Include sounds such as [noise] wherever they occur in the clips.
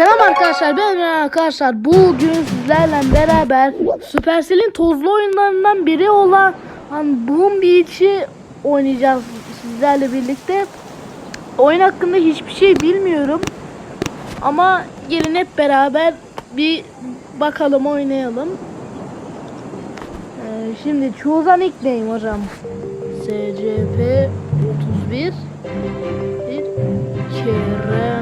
Selam arkadaşlar ben Ömer arkadaşlar. Bugün sizlerle beraber Supercell'in tozlu oyunlarından biri olan Boom Beach'i oynayacağız sizlerle birlikte. Oyun hakkında hiçbir şey bilmiyorum. Ama gelin hep beraber bir bakalım oynayalım. Ee, Şimdi choose a nickname hocam SCP 31 bir Kerem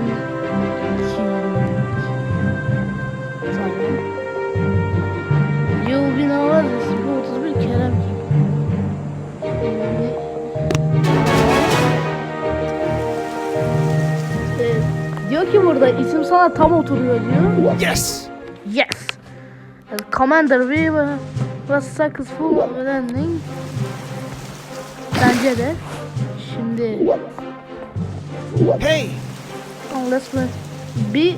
burada isim sana tam oturuyor diyor. Yes! Yes. Commander we was successful landing. Bence de. Şimdi Hey! Let's. Bir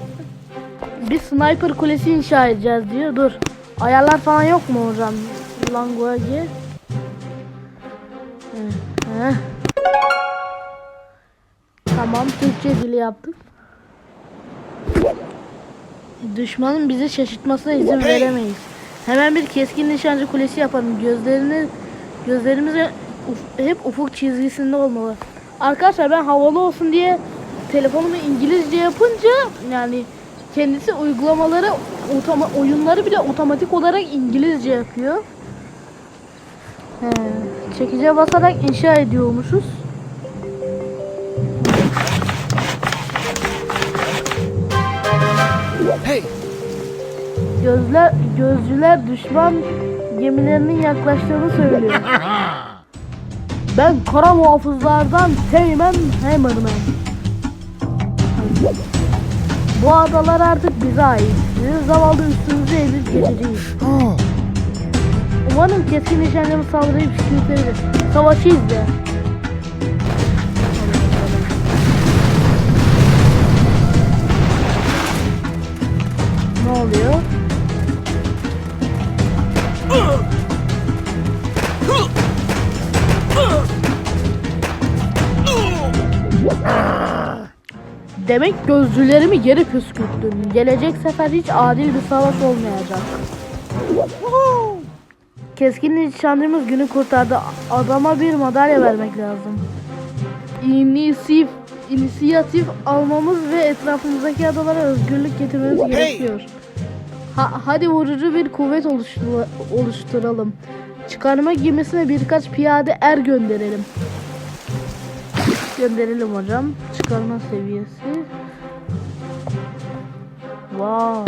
bir sniper kulesi inşa edeceğiz diyor. Dur. Ayarlar falan yok mu hocam? Language. Tamam Türkçe dili yaptık. Düşmanın bizi şaşırtmasına izin veremeyiz. Hemen bir keskin nişancı kulesi yapalım. Gözlerini gözlerimiz uf- hep ufuk çizgisinde olmalı. Arkadaşlar ben havalı olsun diye telefonumu İngilizce yapınca yani kendisi uygulamaları otoma, oyunları bile otomatik olarak İngilizce yapıyor. He, çekice basarak inşa ediyormuşuz. Hey! Gözler gözcüler düşman gemilerinin yaklaştığını söylüyor. [laughs] Ben kara muhafızlardan Teğmen Hammerman. Bu adalar artık bize ait. Sizin zavallı üstünüzü ezip geçeceğiz. Umarım keskin nişancımız saldırıyı püskürtebilir. Savaşı izle. Oluyor? Demek gözcülerimi geri püskürttün. Gelecek sefer hiç adil bir savaş olmayacak. Keskin nişancımız günü kurtardı. Adama bir madalya vermek lazım. İnisif, inisiyatif almamız ve etrafımızdaki adalara özgürlük getirmemiz gerekiyor. Ha, hadi vurucu bir kuvvet oluştur- oluşturalım. Çıkarma gemisine birkaç piyade er gönderelim. Gönderelim hocam. Çıkarma seviyesi. Vay.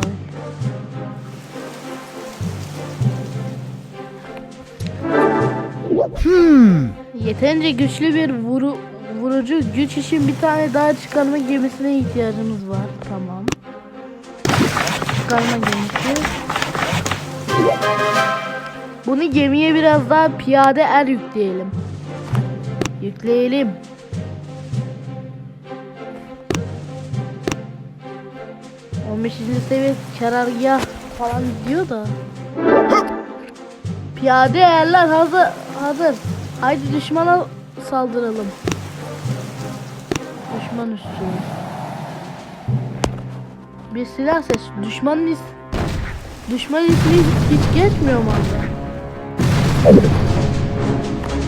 Hmm. Yeterince güçlü bir vuru, vurucu güç için bir tane daha çıkarma gemisine ihtiyacımız var. Tamam. Çıkarma gemisi. Bunu gemiye biraz daha piyade er yükleyelim. Yükleyelim. Beşinci seviye karargah falan diyor da. Piyade erler hazır. Hazır. Haydi düşmana saldıralım. Düşman üstü. Bir silah seç. Düşmanın is Düşman ismi hiç geçmiyor mu?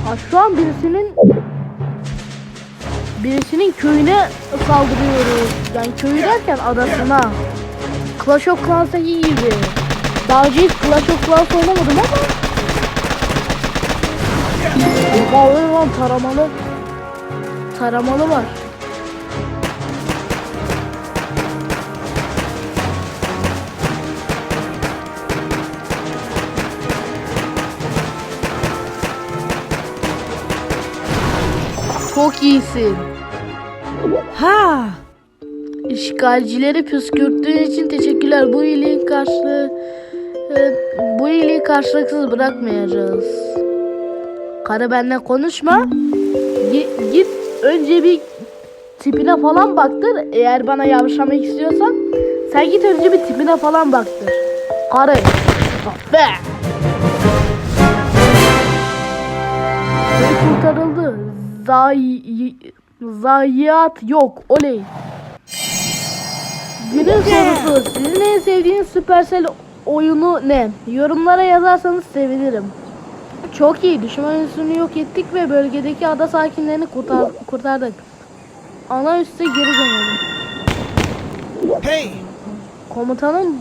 Aa, şu an birisinin birisinin köyüne saldırıyoruz. Yani köyü derken adasına. Clash of Clans'taki gibi. Daha önce hiç Clash of Clans oynamadım ama Vallahi lan taramalı. Taramalı var. Çok iyisin. Ha! İşgalcileri püskürttüğün için teşekkürler. Bu iyiliğin karşılığı e, bu iyiliği karşılıksız bırakmayacağız. Karı benimle konuşma. Gi- git önce bir tipine falan baktır. Eğer bana yavşamak istiyorsan sen git önce bir tipine falan baktır. Karı. Be. Köy kurtarıldı. Zayi, zayiat yok. Oley. Günün sorusu. Sizin en sevdiğiniz Supercell oyunu ne? Yorumlara yazarsanız sevinirim. Çok iyi. Düşman üssünü yok ettik ve bölgedeki ada sakinlerini kurtar kurtardık. Ana üste geri dönelim. Hey! Komutanım,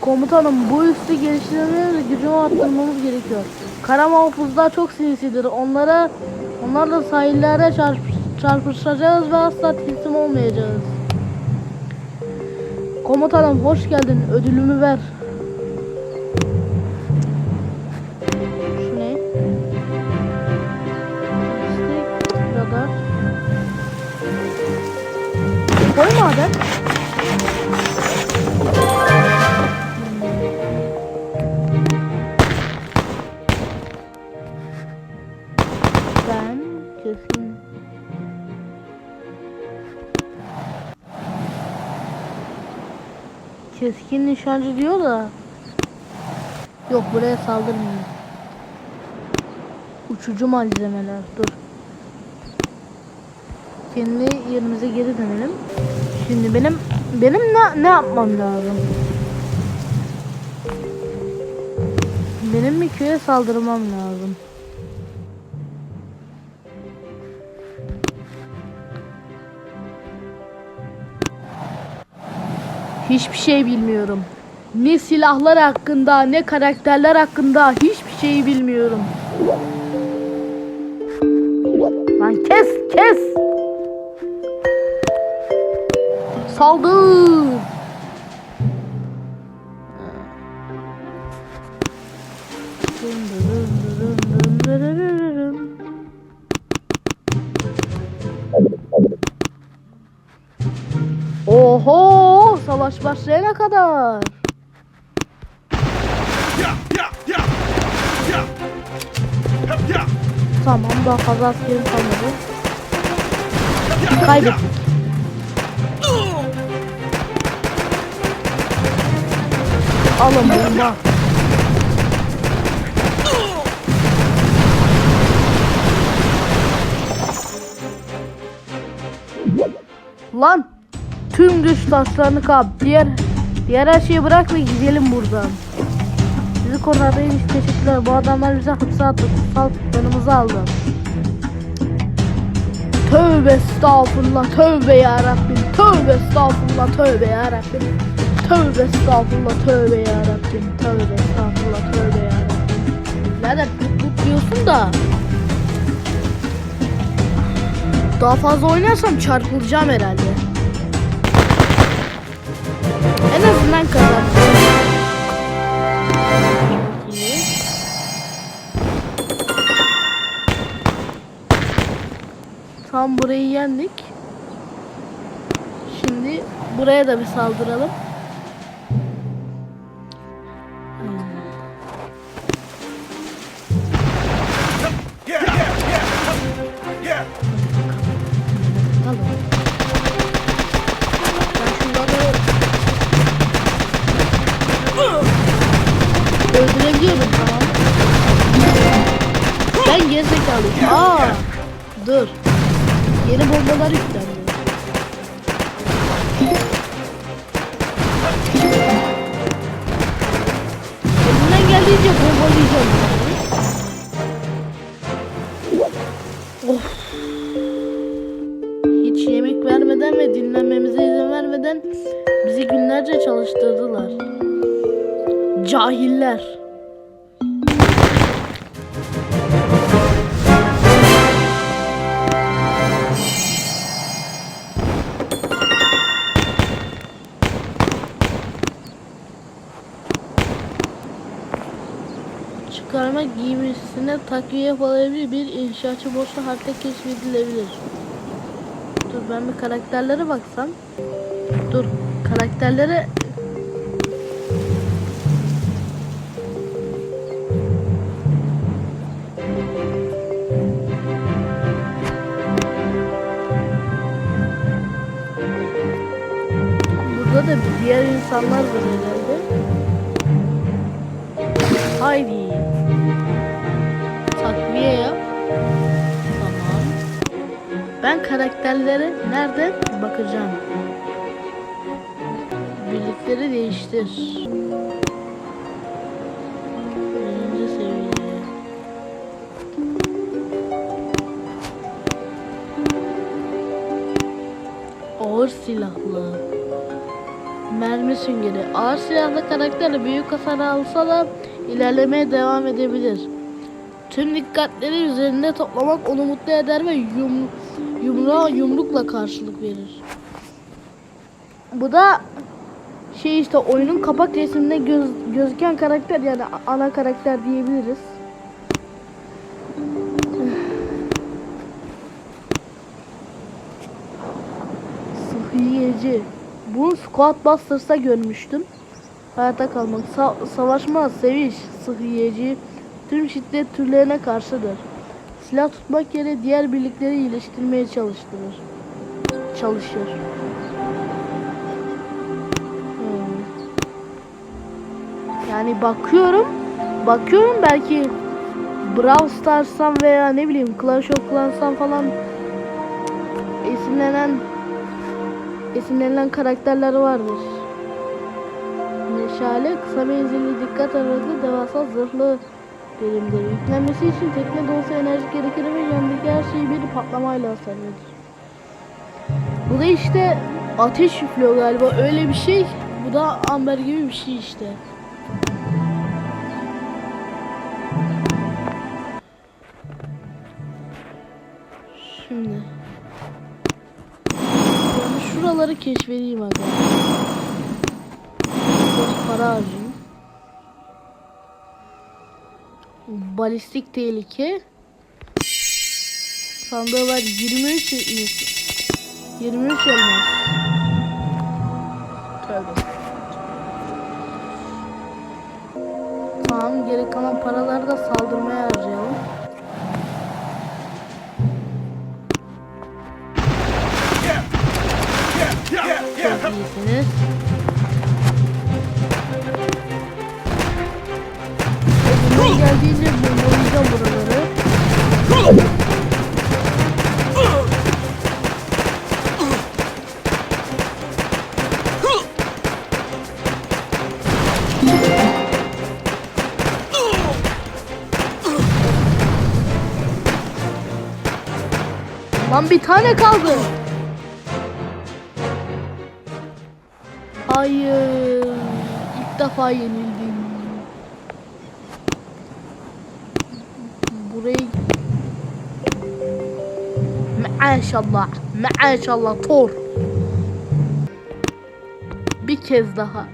komutanım bu üstü geliştirmemiz gücünü arttırmamız gerekiyor. Kara mahpuslar çok sinsidir. Onlara, onlarla sahillerde çarp, çarpışacağız ve asla teslim olmayacağız. Komutanım hoş geldin. Ödülümü ver. Şu ne? Radar. Koy madem. Keskin nişancı diyor da. Yok buraya saldırmıyor. Uçucu malzemeler dur. Kendi yerimize geri dönelim. Şimdi benim benim ne, ne yapmam lazım? Benim bir köye saldırmam lazım Hiçbir şey bilmiyorum. Ne silahlar hakkında, ne karakterler hakkında hiçbir şeyi bilmiyorum. Lan kes, kes. Saldır. Oho, savaş başlayana kadar. Tamam, daha fazla askerim kalmadı. Kaybettik. Alın bomba. Lan tüm güç taşlarını kap. Diğer diğer her şeyi bırak ve gidelim buradan. Bizi kurtardığın için teşekkürler. Bu adamlar bize hapse attı. Kutsal yanımıza aldı. Tövbe estağfurullah. Tövbe ya Rabbim. Tövbe estağfurullah. Tövbe ya Rabbim. Tövbe estağfurullah. Tövbe ya Rabbim. Tövbe estağfurullah. Tövbe ya Rabbim. Nerede tut diyorsun da. Daha fazla oynarsam çarpılacağım herhalde. Buraya da bir saldıralım. Öldürebiliyorum. Ben gerizekalıyım. Aa, dur. Yeni bombalar yüklendi. Vermeden bizi günlerce çalıştırdılar. Cahiller. Çıkarma giymisine takviye yapılabilir bir inşaatçı boşluğu harita keşfedilebilir. Dur ben bir karakterlere baksam. Dur karakterlere Burada da diğer insanlar var herhalde. Haydi. Takviye yap. Tamam. Ben karakterlere nerede bakacağım. Karakteri değiştir. Birinci seviye. Ağır silahlı. Mermi süngeri. Ağır silahlı karakter büyük hasar alsa da ilerlemeye devam edebilir. Tüm dikkatleri üzerinde toplamak onu mutlu eder ve yum, yumruğa yumrukla karşılık verir. Bu da şey işte oyunun kapak resiminde göz, gözüken karakter yani ana karakter diyebiliriz. Sıhhiyeci. Bunu Squad Busters'ta görmüştüm. Hayatta kalmak, sa- savaşma, seviş, sıhhiyeci tüm şiddet türlerine karşıdır. Silah tutmak yerine diğer birlikleri iyileştirmeye çalıştırır. Çalışır. Yani bakıyorum, bakıyorum belki Brawl Stars'tan veya ne bileyim Clash of Clans'tan falan esinlenen esinlenilen karakterler vardır. Meşale kısa menzilli dikkat aralıklı devasa zırhlı birimdir. Yüklenmesi için tekne dolusu enerji gerekir ve yanındaki her şeyi bir patlamayla hasar verir. Bu da işte ateş üflüyor galiba öyle bir şey. Bu da amber gibi bir şey işte. Şimdi yani şuraları keşfedeyim aga. Biraz para harcayayım. Balistik tehlike. Sandığı var 23 elmas. 23 elmas. Paraları da saldırmaya Lan bir tane kaldı. Hayır. İlk defa yenildim. Burayı Maşallah. Maşallah Thor. Bir kez daha.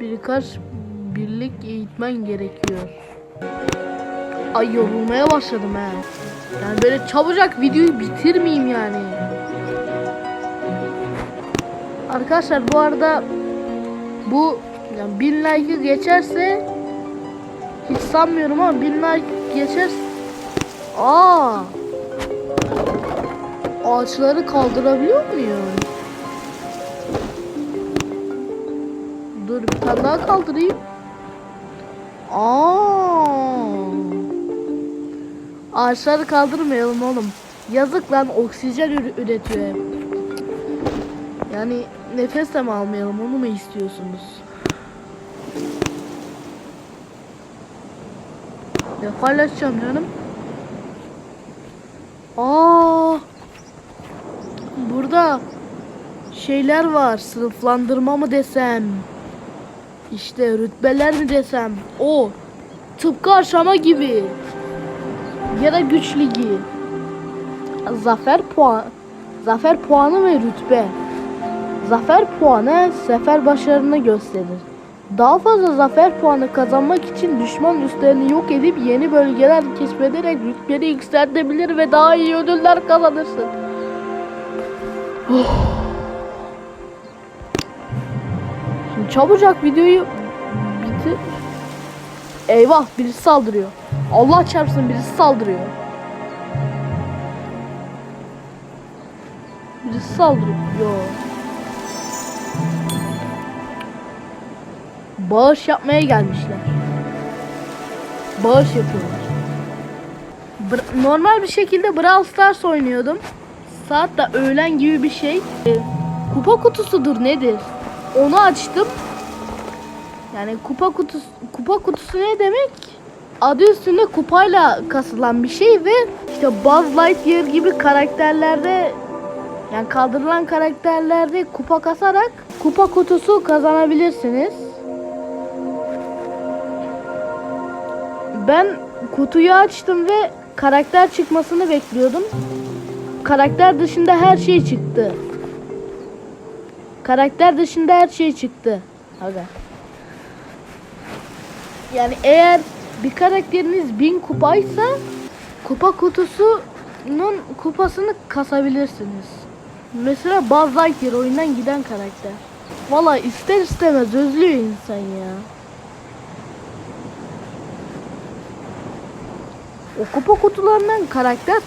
Birkaç birlik eğitmen gerekiyor. Ay yorulmaya başladım he. Yani böyle çabucak videoyu bitirmeyeyim yani. Arkadaşlar bu arada bu yani 1000 like'ı geçerse hiç sanmıyorum ama 1000 like geçerse Aa Ağaçları kaldırabiliyor muyum? Dur bir tane daha kaldırayım. Aa Ağaçları kaldırmayalım oğlum. Yazık lan oksijen ür- üretiyor. Yani nefes de mi almayalım onu mu istiyorsunuz? Ya paylaşacağım canım. Aa! Burada şeyler var. Sınıflandırma mı desem? İşte rütbeler mi desem? O tıpkı aşama gibi. Ya da güç ligi. Zafer puan Zafer puanı ve rütbe. Zafer puanı sefer başarını gösterir. Daha fazla zafer puanı kazanmak için düşman üslerini yok edip yeni bölgeler keşfederek rütbeni yükseltebilir ve daha iyi ödüller kazanırsın. Oh. Şimdi çabucak videoyu bitir. Eyvah birisi saldırıyor. Allah çarpsın birisi saldırıyor. Birisi saldırıyor. Yo. Bağış yapmaya gelmişler. Bağış yapıyorlar. Bra- normal bir şekilde Brawl Stars oynuyordum. Saat de öğlen gibi bir şey. Ee, kupa kutusudur nedir? Onu açtım. Yani kupa kutusu kupa kutusu ne demek? Adı üstünde kupayla kasılan bir şey ve işte Buzz Lightyear gibi karakterlerde yani kaldırılan karakterlerde kupa kasarak kupa kutusu kazanabilirsiniz. Ben kutuyu açtım ve karakter çıkmasını bekliyordum. Karakter dışında her şey çıktı. Karakter dışında her şey çıktı. Aga. Yani eğer bir karakteriniz 1000 kupaysa kupa kutusunun kupasını kasabilirsiniz. Mesela Buzz Lightyear oyundan giden karakter. Valla ister istemez özlüyor insan ya. O kupa kutularından karakter